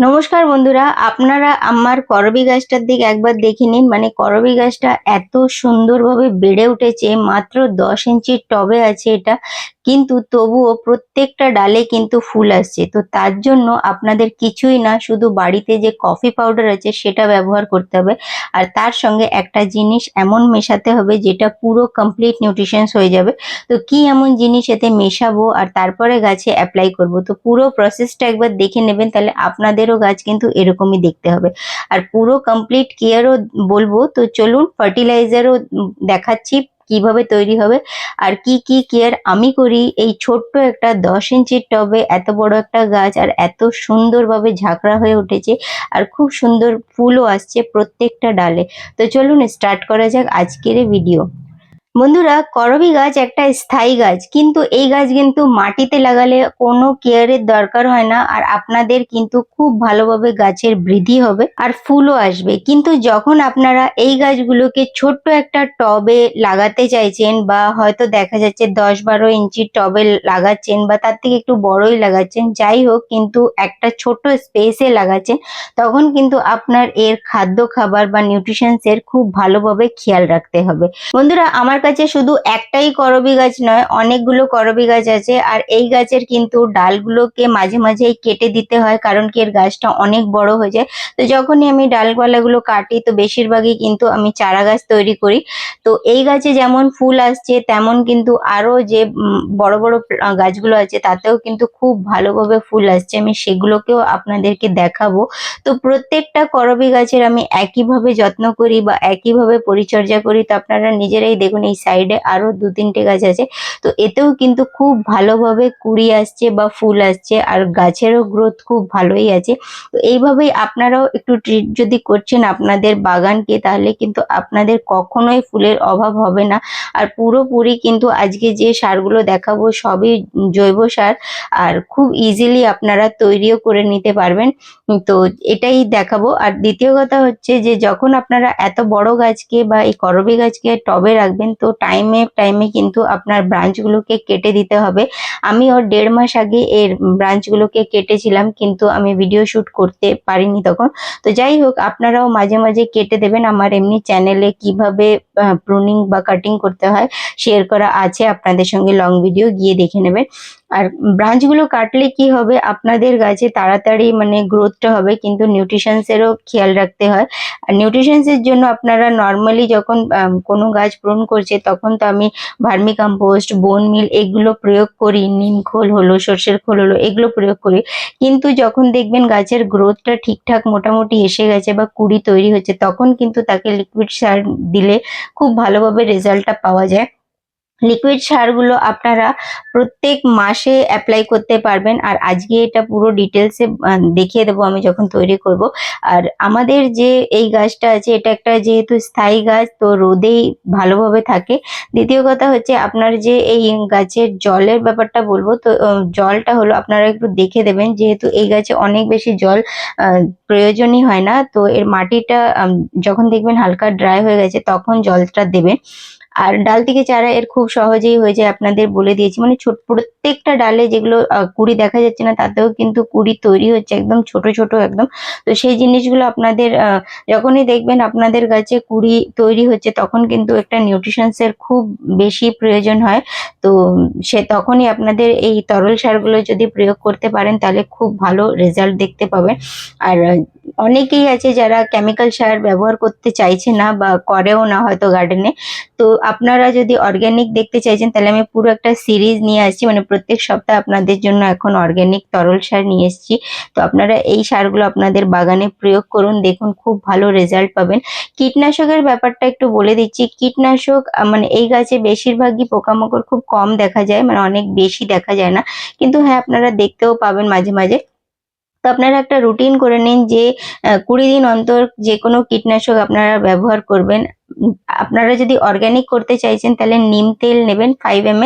নমস্কার বন্ধুরা, আপনারা আমার করবি গাছটার দিকে একবার দেখে নিন। মানে করবি গাছটা এত সুন্দরভাবে বেড়ে উঠেছে, মাত্র দশ ইঞ্চির টবে আছে এটা। কিন্তু তবুও প্রত্যেকটা ডালে কিন্তু ফুল আসছে। তো তার জন্য আপনাদের কিছুই না, শুধু বাড়িতে যে কফি পাউডার আছে সেটা ব্যবহার করতে হবে। আর তার সঙ্গে একটা জিনিস এমন মেশাতে হবে যেটা পুরো কমপ্লিট নিউট্রিশনস হয়ে যাবে। তো কি এমন জিনিস এতে মেশাবো আর তারপরে গাছে অ্যাপ্লাই করব? তো পুরো প্রসেসটা একবার দেখে নেবেন, তাহলে আপনাদেরও গাছ কিন্তু এরকমই দেখতে হবে। আর পুরো কমপ্লিট কেয়ারও বলব, তো চলুন ফার্টিলাইজারও দেখাচ্ছি। কীভাবে তৈরি হবে আর কি কি কেয়ার আমি করি, এই ছোট্ট একটা দশ ইঞ্চির টবে এত বড় একটা গাছ আর এত সুন্দরভাবে ঝাঁকড়া হয়ে উঠেছে আর খুব সুন্দর ফুলও আসছে প্রত্যেকটা ডালে। তো চলুন স্টার্ট করা যাক আজকের ভিডিও বন্ধুরা, করবি গাছ একটা স্থায়ী গাছ, কিন্তু এই গাছ কিন্তু মাটিতে লাগালে কোনো কেয়ারের দরকার হয় না আর আপনাদের কিন্তু খুব ভালোভাবে গাছের বৃদ্ধি হবে আর ফুলও আসবে। কিন্তু যখন আপনারা এই গাছগুলোকে ছোট্ট একটা টবে লাগাতে চাইছেন বা হয়তো দেখা যাচ্ছে দশ বারো ইঞ্চির টবে লাগাচ্ছেন বা তার থেকে একটু বড়ই লাগাচ্ছেন, যাই হোক, কিন্তু একটা ছোট স্পেসে লাগাচ্ছেন, তখন কিন্তু আপনার এর খাদ্য খাবার বা নিউট্রিশনসের খুব ভালোভাবে খেয়াল রাখতে হবে। বন্ধুরা, আমার কাছে শুধু একটাই করবি গাছ নয়, অনেকগুলো করবি গাছ আছে। আর এই গাছের কিন্তু ডালগুলোকে মাঝে মাঝেই কেটে দিতে হয়, কারণ কি এর গাছটা অনেক বড় হয়ে যায়। তো যখনই আমি ডালপালাগুলো কাটি, তো বেশিরভাগই কিন্তু আমি চারা গাছ তৈরি করি। তো এই গাছে যেমন ফুল আসছে, তেমন কিন্তু আরও যে বড় বড় গাছগুলো আছে, তাতেও কিন্তু খুব ভালোভাবে ফুল আসছে। আমি সেগুলোকেও আপনাদেরকে দেখাবো। তো প্রত্যেকটা করবি গাছের আমি একইভাবে যত্ন করি বা একইভাবে পরিচর্যা করি। তো আপনারা নিজেরাই দেখুন এই সাইডে আরও দু তিনটে গাছ আছে। তো এতেও কিন্তু খুব ভালোভাবে কুড়ি আসছে বা ফুল আসছে আর গাছেরও গ্রোথ খুব ভালোই আছে। তো এইভাবেই আপনারাও একটু ট্রিট যদি করছেন আপনাদের বাগানকে, তাহলে কিন্তু আপনাদের কখনোই ফুলের অভাব হবে না। আর পুরোপুরি কিন্তু আজকে যে সারগুলো দেখাবো সবই জৈব সার আর খুব ইজিলি আপনারা তৈরিও করে নিতে পারবেন। তো এটাই দেখাবো। আর দ্বিতীয় কথা হচ্ছে যে যখন আপনারা এত বড় গাছকে বা এই করবি গাছকে টবে রাখবেন তো টাইমে টাইমে কিন্তু আপনার ব্রাঞ্চগুলোকে কেটে দিতে হবে। আমি ওর দেড় মাস আগে এর ব্রাঞ্চগুলোকে কেটেছিলাম, কিন্তু আমি ভিডিও শ্যুট করতে পারিনি তখন। তো যাই হোক, আপনারাও মাঝে মাঝে কেটে দেবেন। আমার এমনি চ্যানেলে কীভাবে প্রুনিং বা কাটিং করতে হয় শেয়ার করা আছে, আপনাদের সঙ্গে লং ভিডিও গিয়ে দেখে নেবেন। আর ব্রাঞ্চগুলো কাটলে কি হবে? আপনাদের গাছে তাড়াতাড়ি মানে গ্রোথটা হবে, কিন্তু নিউট্রিশনসেরও খেয়াল রাখতে হয়। আর নিউট্রিশনসের জন্য আপনারা নর্মালি যখন কোনো গাছ প্রুন করছে, তখন তো আমি ভার্মি কম্পোস্ট বোন মিল এগুলো প্রয়োগ করি, নিম খোল হলো, সর্ষের খোল হলো, এগুলো প্রয়োগ করি। কিন্তু যখন দেখবেন গাছের গ্রোথটা ঠিকঠাক মোটামুটি এসে গেছে বা কুড়ি তৈরি হচ্ছে, তখন কিন্তু তাকে লিকুইড সার দিলে খুব ভালোভাবে রেজাল্টটা পাওয়া যায়। লিকুইড সারগুলো আপনারা প্রত্যেক মাসে অ্যাপ্লাই করতে পারবেন। আর আজকে এটা পুরো ডিটেলসে দেখিয়ে দেবো আমি যখন তৈরি করব। আর আমাদের যে এই গাছটা আছে, এটা একটা যেহেতু স্থায়ী গাছ, তো রোদেই ভালোভাবে থাকে। দ্বিতীয় কথা হচ্ছে আপনার যে এই গাছের জলের ব্যাপারটা বলব, তো জলটা হলো আপনারা একটু দেখে দেবেন। যেহেতু এই গাছে অনেক বেশি জল প্রয়োজনই হয় না, তো এর মাটিটা যখন দেখবেন হালকা ড্রাই হয়ে গেছে, তখন জলটা দেবেন। আর ডাল থেকে চারা এর খুব সহজেই হয়ে যায়। আপনাদের বলে দিয়েছি মানে ছোট প্রত্যেকটা ডালে যেগুলো কুড়ি দেখা যাচ্ছে না, তাতেও কিন্তু কুড়ি তৈরি হচ্ছে একদম ছোট ছোট একদম। তো সেই জিনিসগুলো আপনাদের যখনই দেখবেন আপনাদের গাছে কুড়ি তৈরি হচ্ছে, তখন কিন্তু একটা নিউট্রিশনসের খুব বেশি প্রয়োজন হয়। তো সে তখনই আপনাদের এই তরল সারগুলো যদি প্রয়োগ করতে পারেন, তাহলে খুব ভালো রেজাল্ট দেখতে পাবেন। আর অনেকেই আছে যারা কেমিক্যাল সার ব্যবহার করতে চাইছে না বা করেও না হয়তো গার্ডেনে। তো আপনারা যদি অর্গ্যানিক দেখতে চাইছেন, তাহলে আমি পুরো একটা সিরিজ নিয়ে আসছি। মানে প্রত্যেক সপ্তাহে আপনাদের জন্য এখন অর্গ্যানিক তরল সার নিয়ে এসেছি। তো আপনারা এই সারগুলো আপনাদের বাগানে প্রয়োগ করুন, দেখুন খুব ভালো রেজাল্ট পাবেন। কীটনাশকের ব্যাপারটা একটু বলে দিচ্ছি, কীটনাশক মানে এই গাছে বেশিরভাগই পোকামাকড় খুব কম দেখা যায় মানে অনেক বেশি দেখা যায় না। কিন্তু হ্যাঁ আপনারা দেখতেও পাবেন মাঝে মাঝে। তো আপনারা একটা রুটিন করে নিন যে কুড়ি দিন অন্তর যে কোনো কীটনাশক আপনারা ব্যবহার করবেন। আপনারা যদি অর্গ্যানিক করতে চাইছেন, তাহলে নিম তেল নেবেন five M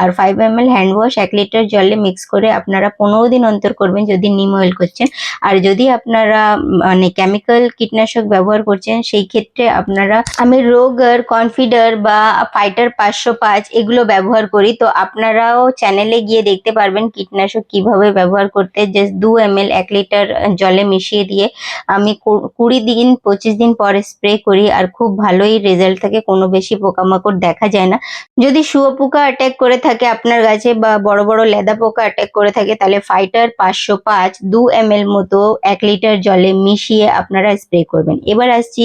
R five M L hand wash এক লিটার জলে মিক্স করে আপনারা পনেরো দিন অন্তর করবেন যদি নিম অয়েল করছেন। আর যদি আপনারা মানে কেমিক্যাল কীটনাশক ব্যবহার করছেন, সেই ক্ষেত্রে আপনারা, আমি রোগার কনফিডার বা ফাইটার পাঁচশো পাঁচ এগুলো ব্যবহার করি। তো আপনারাও চ্যানেলে গিয়ে দেখতে পারবেন কীটনাশক কীভাবে ব্যবহার করতে জাস্ট দু এম এল এক লিটার জলে মিশিয়ে দিয়ে আমি কুড়ি দিন, পঁচিশ দিন পরে স্প্রে করি আর খুব ভালোই রেজাল্ট থাকে কোনো বেশি পোকামাকড় দেখা যায় না। যদি শুয়োপোকা অ্যাট্যাক করে থাকে আপনার গাছে বা বড় বড় লেদা পোকা অ্যাট্যাক করে থাকে, তাহলে ফাইটার পাঁচশো পাঁচ দু এম মতো এক লিটার জলে মিশিয়ে আপনারা স্প্রে করবেন। এবার আসছি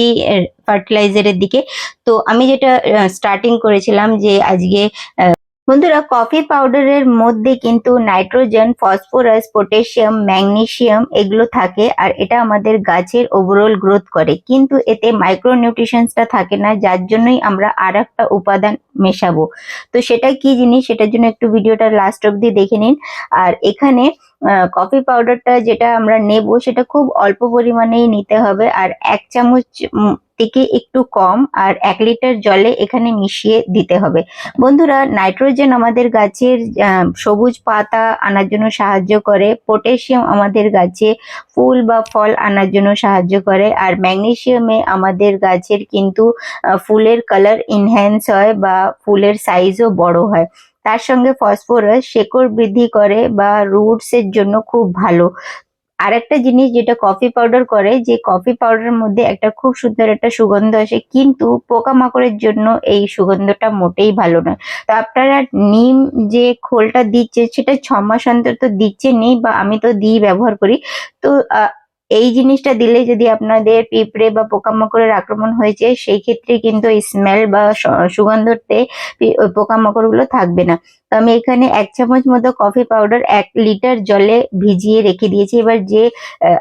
ফার্টিলাইজারের দিকে। তো আমি যেটা স্টার্টিং করেছিলাম যে আজকে বন্ধুরা কফি পাউডারের মধ্যে কিন্তু নাইট্রোজেন ফসফরাস পটাশিয়াম ম্যাগনেশিয়াম এগুলো থাকে আর এটা আমাদের গাছের ওভারঅল গ্রোথ করে। কিন্তু এতে মাইক্রো নিউট্রিশনসটা থাকে না, যার জন্যই আমরা আর একটা উপাদান মেশাবো। তো সেটা কি জিনিস? সেটার জন্য একটু ভিডিওটা লাস্ট অবধি দেখে নিন। আর এখানে কফি পাউডারটা যেটা আমরা নেব, সেটা খুব অল্প পরিমাণেই নিতে হবে। আর এক চামচ থেকে একটু কম, আর এক লিটার জলে এখানে মিশিয়ে দিতে হবে। বন্ধুরা নাইট্রোজেন আমাদের গাছের সবুজ পাতা আনার জন্য সাহায্য করে পটাশিয়াম আমাদের গাছে ফুল বা ফল আনার জন্য সাহায্য করে, আর ম্যাগনেসিয়ামে আমাদের গাছের কিন্তু ফুলের কালার ইনহ্যান্স হয় বা ফুলের সাইজও বড় হয়। তার সঙ্গে ফসফরাস শেকড় বৃদ্ধি করে বা রুটস এর জন্য খুব ভালো। আরেকটা জিনিস যেটা কফি পাউডার করে, যে কফি পাউডারের মধ্যে একটা খুব সুন্দর একটা সুগন্ধ আসে, কিন্তু পোকামাকড়ের জন্য এই সুগন্ধটা মোটেই ভালো নয়। তো আপনারা নিম যে খোলটা দিচ্ছে, সেটা ছ মাস অন্তর তো দিচ্ছে নেই বা আমি তো দিই, ব্যবহার করি। তো এই জিনিসটা দিলে যদি আপনাদের পিঁপড়ে বা পোকামাকড়ের আক্রমণ হয়েছে, সেই ক্ষেত্রে কিন্তু এই স্মেল বা সুগন্ধতে পোকামাকড়গুলো থাকবে না। তো আমি এখানে এক চামচ মতো কফি পাউডার এক লিটার জলে ভিজিয়ে রেখে দিয়েছি। এবার যে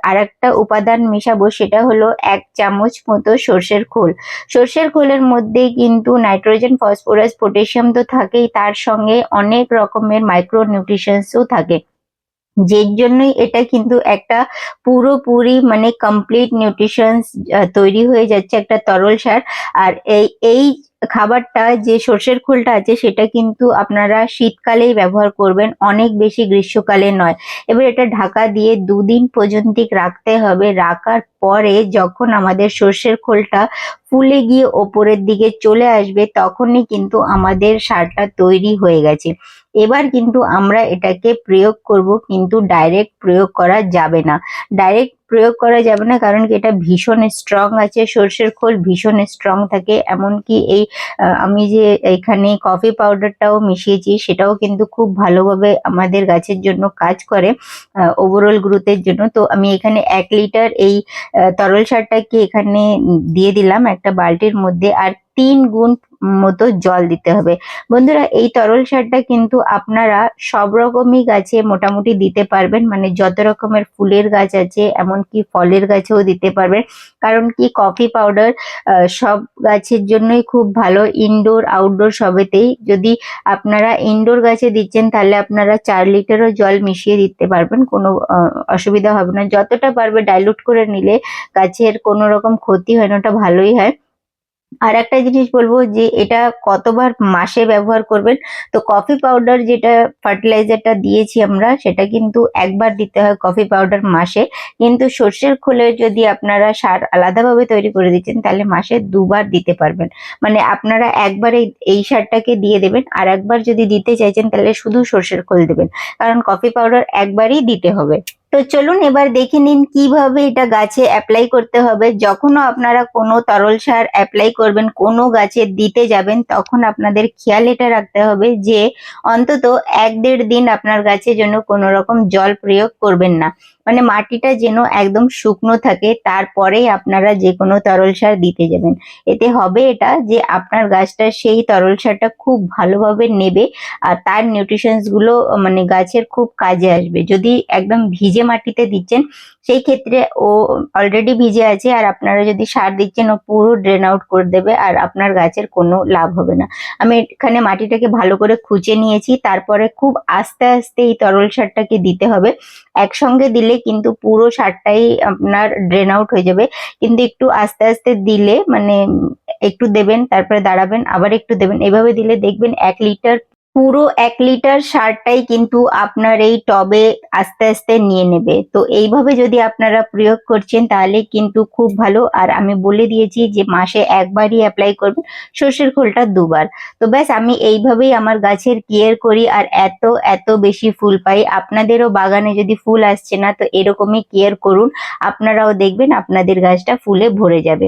আর একটা উপাদান মেশাবো সেটা হলো এক চামচ মতো সর্ষের খোল। সর্ষের খোলের মধ্যে কিন্তু নাইট্রোজেন ফসফরাস পটাশিয়াম তো থাকেই, তার সঙ্গে অনেক রকমের মাইক্রো নিউট্রিশনসও থাকে। যের জন্যই এটা কিন্তু একটা পুরোপুরি মানে কমপ্লিট নিউট্রিশনস তৈরি হয়ে যাচ্ছে একটা তরল সার। আর এই এই খাবারটা যে সর্ষের খোলটা আছে, সেটা কিন্তু আপনারা শীতকালেই ব্যবহার করবেন, অনেক বেশি গ্রীষ্মকালে নয়। এবার এটা ঢাকা দিয়ে দুদিন পর্যন্ত রাখতে হবে। রাখার পরে যখন আমাদের সর্ষের খোলটা ফুলে গিয়ে ওপরের দিকে চলে আসবে, তখনই কিন্তু আমাদের সারটা তৈরি হয়ে গেছে। এবার কিন্তু আমরা এটাকে প্রয়োগ করব, কিন্তু ডাইরেক্ট প্রয়োগ করা যাবে না। ডাইরেক্ট প্রয়োগ করা যাবে না কারণ কি এটা ভীষণ স্ট্রং আছে, সর্ষের খোল ভীষণ স্ট্রং থাকে, এমনকি এই আমি যে এখানে কফি পাউডারটাও মিশিয়েছি, সেটাও কিন্তু খুব ভালোভাবে আমাদের গাছের জন্য কাজ করে ওভারঅল গ্রোথের জন্য। তো আমি এখানে এক লিটার এই তরল সারটাকে এখানে দিয়ে দিলাম একটা বালতির মধ্যে। আর তিন গুণ মতো জল দিতে হবে। বন্ধুরা, এই তরল সারটা কিন্তু আপনারা সব রকমই গাছে মোটামুটি দিতে পারবেন। মানে যত রকমের ফুলের গাছ আছে, এমনকি ফলের গাছেও দিতে পারবেন। কারণ কি, কফি পাউডার সব গাছের জন্যই খুব ভালো ইনডোর আউটডোর সবেতেই। যদি আপনারা ইনডোর গাছে দিচ্ছেন, তাহলে আপনারা চার লিটারও জল মিশিয়ে দিতে পারবেন। কোনো অসুবিধা হবে না। যতটা পারবে ডাইলুট করে নিলে গাছের কোনো রকম ক্ষতি হয় না, ওটা ভালোই হয়। আর একটা জিনিস বলব যে এটা কতবার মাসে ব্যবহার করবেন, তো কফি পাউডার যেটা ফার্টিলাইজারটা দিয়েছি আমরা, সেটা কিন্তু একবার দিতে হয় কফি পাউডার মাসে। কিন্তু সর্ষের খোলে যদি আপনারা সার আলাদাভাবে তৈরি করে দিচ্ছেন, তাহলে মাসে দুবার দিতে পারবেন। মানে আপনারা একবার এই সারটাকে দিয়ে দেবেন, আর একবার যদি দিতে চাইছেন, তাহলে শুধু সর্ষের খোল দেবেন। কারণ কফি পাউডার একবারই দিতে হবে। তো চলুন এবার দেখে নিন কীভাবে এটা গাছে অ্যাপ্লাই করতে হবে। যখনও আপনারা কোনো তরল সার অ্যাপ্লাই করবেন, কোনো গাছে দিতে যাবেন, তখন আপনাদের খেয়াল এটা রাখতে হবে যে অন্তত এক দেড় দিন আপনার গাছের জন্য কোনো রকম জল প্রয়োগ করবেন না। মানে মাটিটা যেন একদম শুকনো থাকে, তারপরেই আপনারা যে কোনো তরল সার দিতে যাবেন। এতে হবে এটা যে আপনার গাছটা সেই তরল সারটা খুব ভালোভাবে নেবে আর তার নিউট্রিশনসগুলো মানে গাছের খুব কাজে আসবে। যদি একদম ভিজে মাটিতে দিচ্ছেন সেই ক্ষেত্রে ও অলরেডি ভিজে আছে আর আপনারা যদি সার দিচ্ছেন, ও পুরো ড্রেন আউট করে দেবে আর আপনার গাছের কোনো লাভ হবে না। আমি এখানে মাটিটাকে ভালো করে খুঁচে নিয়েছি, তারপরে খুব আস্তে আস্তে এই তরল সারটাকে দিতে হবে। একসঙ্গে দিলে কিন্তু পুরো সারটাই আপনার ড্রেন আউট হয়ে যাবে। কিন্তু একটু আস্তে আস্তে দিলে মানে একটু দেবেন, তারপরে দাঁড়াবেন, আবার একটু দেবেন। এভাবে দিলে দেখবেন এক লিটার পুরো এক লিটার সারটাই কিন্তু আপনার এই টবে আস্তে আস্তে নিয়ে নেবে। তো এইভাবে যদি আপনারা প্রয়োগ করছেন, তাহলে কিন্তু খুব ভালো। আর আমি বলে দিয়েছি যে মাসে একবারই অ্যাপ্লাই করবেন, সর্ষের খোলটা দুবার। তো ব্যাস, আমি এইভাবেই আমার গাছের কেয়ার করি আর এত এত বেশি ফুল পাই। আপনাদেরও বাগানে যদি ফুল আসছে না, তো এরকমই কেয়ার করুন। আপনারাও দেখবেন আপনাদের গাছটা ফুলে ভরে যাবে।